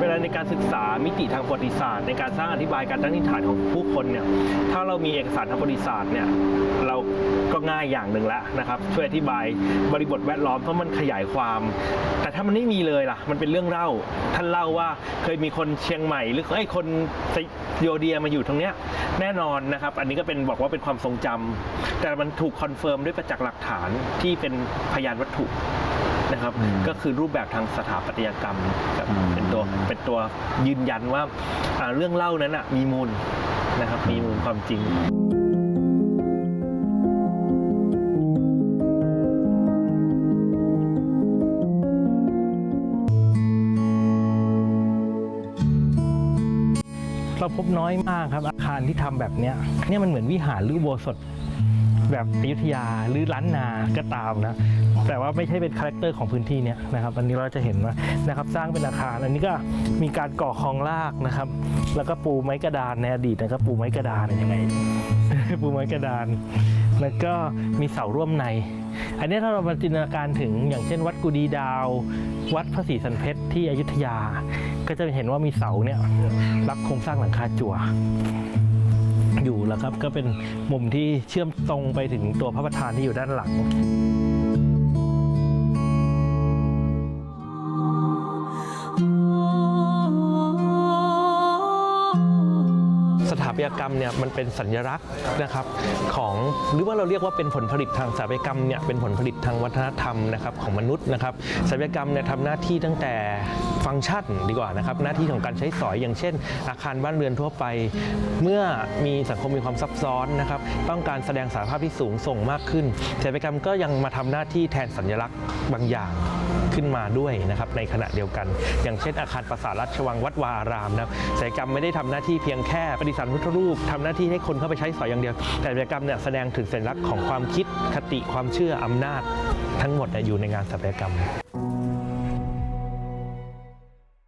เวลาในการศึกษามิติทางประวัติศาสตร์ในการสร้างอธิบายการตั้งนิฐานของผู้คนเนี่ยถ้าเรามีเอกสารทางประวัติศาสตร์เนี่ยเราก็ง่ายอย่างหนึ่งแล้วนะครับ ช่วยอธิบายบริบทแวดล้อมเพราะมันขยายความ ถ้ามันไม่มีเลยล่ะ มันเป็นเรื่องเล่า ท่านเล่าว่าเคยมีคนเชียงใหม่ หรือไอ้ยคนโยเดียมาอยู่ตรงเนี้ยแน่นอนนะครับ อันนี้ก็เป็นบอกว่าเป็นความทรงจำแต่มันถูกคอนเฟิร์มด้วยประจักษ์หลักฐานที่เป็นพยานวัตถุนะครับอืมก็คือรูปแบบทางสถาปัตยกรรมครับอืมเป็นตัวเป็นตัวยืนยันว่าอ่าเรื่องเล่านั้นอะมีมูลนะครับ มีมูลความจริง เราพบน้อยมากครับ อาคารที่ทำแบบเนี้ยเนี่ยมันเหมือนวิหารหรือโบสถแบบอยุธยาหรือล้านนาก็ตามนะ แต่ว่าไม่ใช่เป็นคาแรคเตอร์ของพื้นที่เนี้ยนะครับ อันนี้เราจะเห็นว่านะครับสร้างเป็นอาคาร อันนี้ก็มีการก่อคลองลากนะครับ แล้วก็ปูไม้กระดานในอดีตนะครับปูไม้กระดานยังไงปูไม้กระดาน แล้วก็มีเสาร่วมใน อันนี้ถ้าเรามาจินตนาการถึงอย่างเช่น วัดกุดีดาว วัดพระศรีสันเพชรที่อยุธยา ก็จะเห็นว่ามีเสาเนี่ยรับโครงสร้างหลังคาจั่วอยู่แล้วครับ ก็เป็นมุมที่เชื่อมตรงไปถึงตัวพระประธานที่อยู่ด้านหลัง ถาปัตยกรรมเนี่ยมันเป็นสัญลักษณ์นะครับของหรือว่าเราเรียกว่าเป็นผลผลิตทางสถาปัตยกรรมเนี่ยเป็นผลผลิตทางวัฒนธรรมนะครับของมนุษย์นะครับสถาปัตยกรรมเนี่ยทำหน้าที่ตั้งแต่ฟังก์ชันดีกว่านะครับหน้าที่ของการใช้สอยอย่างเช่น อาคารบ้านเรือนทั่วไป เมื่อมีสังคมมีความซับซ้อนนะครับต้องการแสดงสารภาพที่สูงส่งมากขึ้นสถาปัตยกรรมก็ยังมาทำหน้าที่แทนสัญลักษณ์บางอย่าง ขึ้นมาด้วยนะครับในขณะเดียวกัน อย่างเช่น อาคารปราสาทราชวังวัดวาอารามนะครับศิลปกรรมไม่ได้ทำหน้าที่เพียงแค่ประดิษฐ์พุทธรูปทำหน้าที่ให้คนเข้าไปใช้สอยอย่างเดียว แต่ศิลปกรรมเนี่ยแสดงถึงสัญลักษณ์ของความคิดคติความเชื่ออำนาจ ทั้งหมดอยู่ในงานศิลปกรรม